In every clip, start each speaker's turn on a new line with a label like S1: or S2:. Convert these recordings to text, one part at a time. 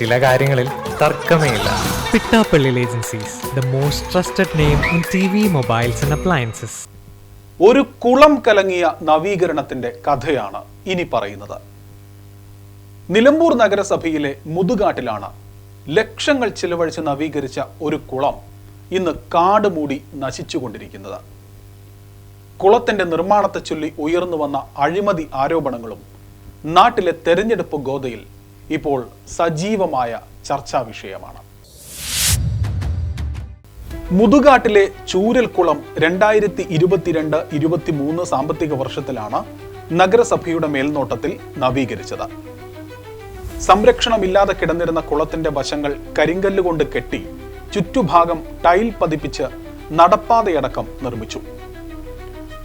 S1: ചില കാര്യങ്ങളിൽ തർക്കമേ ഇല്ല Pittappilly agencies the most trusted name in T V mobiles and appliances
S2: ഒരു കുളം കലങ്ങിയ നവീകരണത്തിന്റെ കഥയാണ് ഇനി പറയുന്നത്. നിലമ്പൂർ നഗരസഭയിലെ മുതുകാട്ടിലാണ് ലക്ഷങ്ങൾ ചിലവഴിച്ച് നവീകരിച്ച ഒരു കുളം ഇന്ന് കാട് മൂടി നശിച്ചുകൊണ്ടിരിക്കുന്നത്. കുളത്തിന്റെ നിർമ്മാണത്തെ ചൊല്ലി ഉയർന്നു വന്ന അഴിമതി ആരോപണങ്ങളും നാട്ടിലെ തെരഞ്ഞെടുപ്പ് ഗോതയിൽ ഇപ്പോൾ സജീവമായ ചർച്ചാ വിഷയമാണ്. മുതുകാട്ടിലെ ചൂരൽക്കുളം രണ്ടായിരത്തി ഇരുപത്തിരണ്ട് ഇരുപത്തിമൂന്ന് സാമ്പത്തിക വർഷത്തിലാണ് നഗരസഭയുടെ മേൽനോട്ടത്തിൽ നവീകരിച്ചത്. സംരക്ഷണമില്ലാതെ കിടന്നിരുന്ന കുളത്തിന്റെ വശങ്ങൾ കരിങ്കല്ലുകൊണ്ട് കെട്ടി ചുറ്റുഭാഗം ടൈൽ പതിപ്പിച്ച് നടപ്പാതയടക്കം നിർമ്മിച്ചു.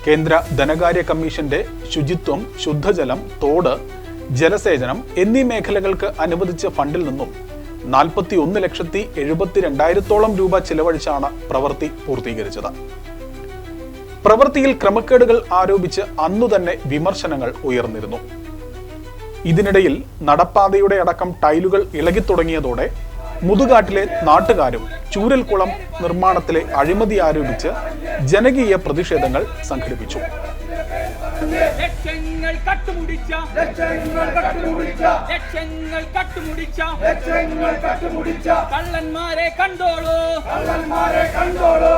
S2: കേന്ദ്ര ധനകാര്യ കമ്മീഷന്റെ ശുചിത്വം ശുദ്ധജലം തോട് ജലസേചനം എന്നീ മേഖലകൾക്ക് അനുവദിച്ച ഫണ്ടിൽ നിന്നും നാൽപ്പത്തി ഒന്ന് ലക്ഷത്തി എഴുപത്തി രണ്ടായിരത്തോളം രൂപ ചിലവഴിച്ചാണ് പ്രവൃത്തി പൂർത്തീകരിച്ചത്. പ്രവൃത്തിയിൽ ക്രമക്കേടുകൾ ആരോപിച്ച് അന്നു തന്നെ വിമർശനങ്ങൾ ഉയർന്നിരുന്നു. ഇതിനിടയിൽ നടപ്പാതയുടെ അടക്കം ടൈലുകൾ ഇളകിത്തുടങ്ങിയതോടെ മുതുകാട്ടിലെ നാട്ടുകാരും ചൂരൽക്കുളം നിർമ്മാണത്തിലെ അഴിമതി ആരോപിച്ച് ജനകീയ പ്രതിഷേധങ്ങൾ സംഘടിപ്പിച്ചു.
S3: ലക്ഷങ്ങൾ കട്ടുമുടിച്ച
S4: ലക്ഷങ്ങൾ കട്ടുമുടിച്ച
S3: ലക്ഷങ്ങൾ കട്ടുമുടിച്ച
S4: ലക്ഷങ്ങൾ കട്ടുമുടിച്ച
S3: കള്ളന്മാരെ കണ്ടോളൂ.
S4: കള്ളന്മാരെ കണ്ടോളൂ.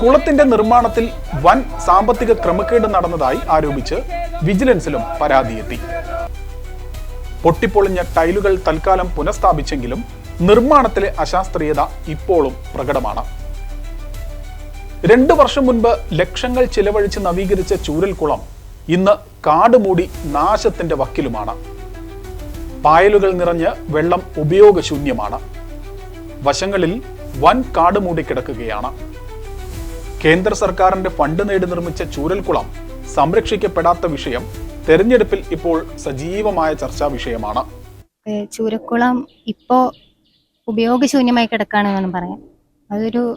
S2: കുളത്തിന്റെ നിർമ്മാണത്തിൽ വൻ സാമ്പത്തിക ക്രമക്കേട് നടന്നതായി ആരോപിച്ച് വിജിലൻസിലും പരാതിയെത്തി പൊട്ടിപ്പൊളിഞ്ഞ ടൈലുകൾ തൽക്കാലം പുനഃസ്ഥാപിച്ചെങ്കിലും നിർമ്മാണത്തിലെ അശാസ്ത്രീയത ഇപ്പോഴും പ്രകടമാണ്. രണ്ടു വർഷം മുൻപ് ലക്ഷങ്ങൾ ചിലവഴിച്ച് നവീകരിച്ച ചൂരൽക്കുളം ഇന്ന് കാടുമൂടി നാശത്തിന്റെ വക്കിലുമാണ്. പായലുകൾ നിറഞ്ഞ് വെള്ളം ഉപയോഗശൂന്യമാണ്. വശങ്ങളിൽ വൻ കാടുമൂടി കിടക്കുകയാണ്. കേന്ദ്ര സർക്കാരിന്റെ ഫണ്ട് നേടി നിർമ്മിച്ച ചൂരൽക്കുളം സംരക്ഷിക്കപ്പെടാത്ത വിഷയം തെരഞ്ഞെടുപ്പിൽ ഇപ്പോൾ സജീവമായ ചർച്ചാ വിഷയമാണ്.
S5: ചൂരക്കുളം ഇപ്പോ ഉപയോഗശൂന്യമായി കിടക്കുകയാണ് വേണം പറയാം. അതൊരു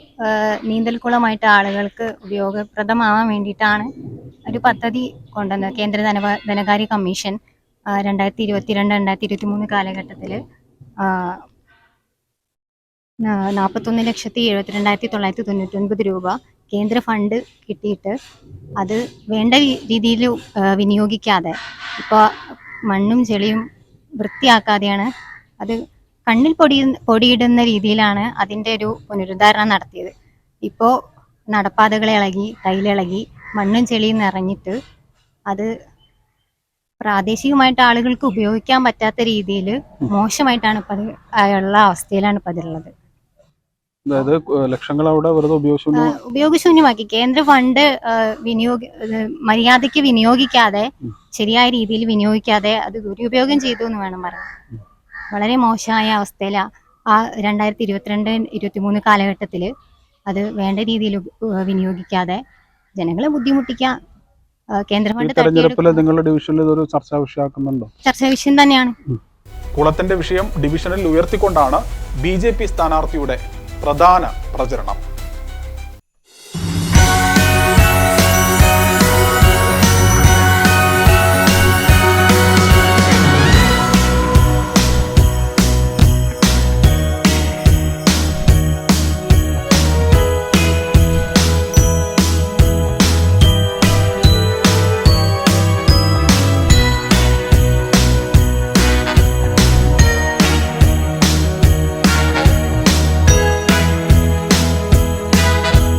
S5: നീന്തൽക്കുളമായിട്ട് ആളുകൾക്ക് ഉപയോഗപ്രദമാവാൻ വേണ്ടിയിട്ടാണ് ഒരു പദ്ധതി കൊണ്ടുവന്ന കേന്ദ്ര ധനവ ധനകാര്യ കമ്മീഷൻ രണ്ടായിരത്തി ഇരുപത്തിരണ്ട് രണ്ടായിരത്തി ഇരുപത്തി മൂന്ന് കാലഘട്ടത്തിൽ നാൽപ്പത്തൊന്ന് ലക്ഷത്തി എഴുപത്തിരണ്ടായിരത്തി തൊള്ളായിരത്തി തൊണ്ണൂറ്റൊൻപത് രൂപ കേന്ദ്ര ഫണ്ട് കിട്ടിയിട്ട് അത് വേണ്ട രീതിയിൽ വിനിയോഗിക്കാതെ ഇപ്പോൾ മണ്ണും ചെളിയും വൃത്തിയാക്കാതെയാണ് അത് കണ്ണിൽ പൊടി പൊടിയിടുന്ന രീതിയിലാണ് അതിന്റെ ഒരു പുനരുദ്ധാരണം നടത്തിയത്. ഇപ്പോൾ നടപ്പാതകളെ ഇളകി ടൈലിളകി മണ്ണും ചെളിയും നിറഞ്ഞിട്ട് അത് പ്രാദേശികമായിട്ട് ആളുകൾക്ക് ഉപയോഗിക്കാൻ പറ്റാത്ത രീതിയിൽ മോശമായിട്ടാണ് ഇപ്പം ഉള്ള അവസ്ഥയിലാണ് ഇപ്പം അതിലുള്ളത്
S2: അതായത് ലക്ഷങ്ങൾ അവിടെ വെറുതെ
S5: ഉപയോഗശൂന്യമാക്കി. കേന്ദ്ര ഫണ്ട് വിനിയോഗ മര്യാദയ്ക്ക് മര്യാദയ്ക്ക് വിനിയോഗിക്കാതെ ശരിയായ രീതിയിൽ വിനിയോഗിക്കാതെ അത് ദുരുപയോഗം ചെയ്തു എന്ന് വേണം പറയാൻ. വളരെ മോശമായ അവസ്ഥയിലാണ് ആ രണ്ടായിരത്തി ഇരുപത്തിരണ്ട് ഇരുപത്തിമൂന്ന് കാലഘട്ടത്തിൽ അത് വേണ്ട രീതിയിൽ വിനിയോഗിക്കാതെ ജനങ്ങളെ ബുദ്ധിമുട്ടിക്കാം. കേന്ദ്ര ഫണ്ട്
S2: നിങ്ങളുടെ ഡിവിഷനിൽ ഇതൊരു ചർച്ചാ വിഷയമാക്കുന്നുണ്ടോ?
S5: ചർച്ചാ വിഷയം തന്നെയാണ്.
S2: കുളത്തിന്റെ വിഷയം ഡിവിഷനിൽ ഉയർത്തിക്കൊണ്ടാണ് ബി ജെ പി സ്ഥാനാർത്ഥിയുടെ പ്രധാന പ്രചരണം.